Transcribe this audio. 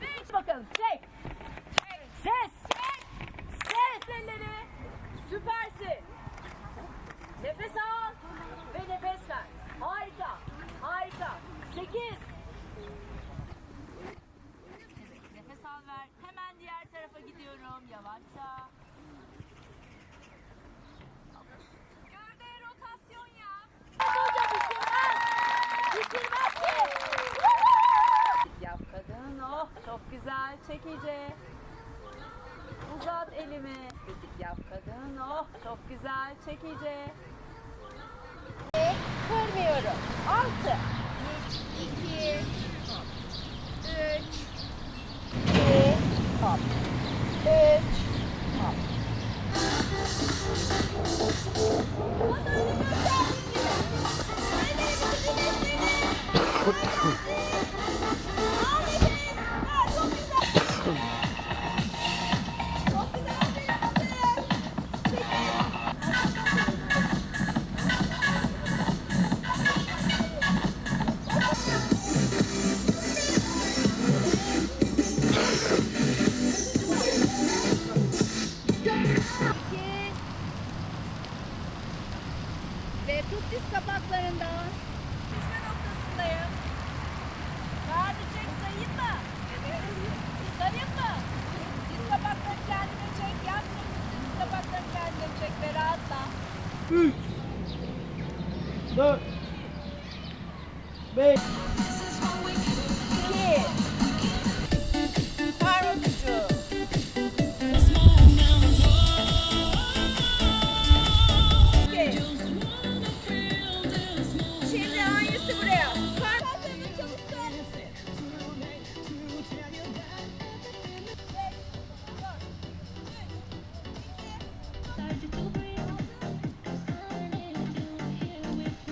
5 bakalım. Çek. Çek. Ses. Çek. Ses elleri. Süpersin. Nefes al ve nefes ver. Harika. Harika. 8. Evet, nefes al ver. Hemen diğer tarafa gidiyorum. Yavaşça. Güzel, çek iyice. Uzat elimi. Estetik yap kadın. Oh çok güzel, çek iyice. Kırmıyorum. Altı. İki. Üç. İki. Hop. Üç. Hop. Ve tut diz kapaklarından. Düşme noktasındayım. Rahat çek sayayım mı? Sayayım mı? Diz kapaklarını kendine çek. Yap sırtını diz kapaklarını kendine çek ve rahatla. 3 4 5 Beş, dört, üç, iki,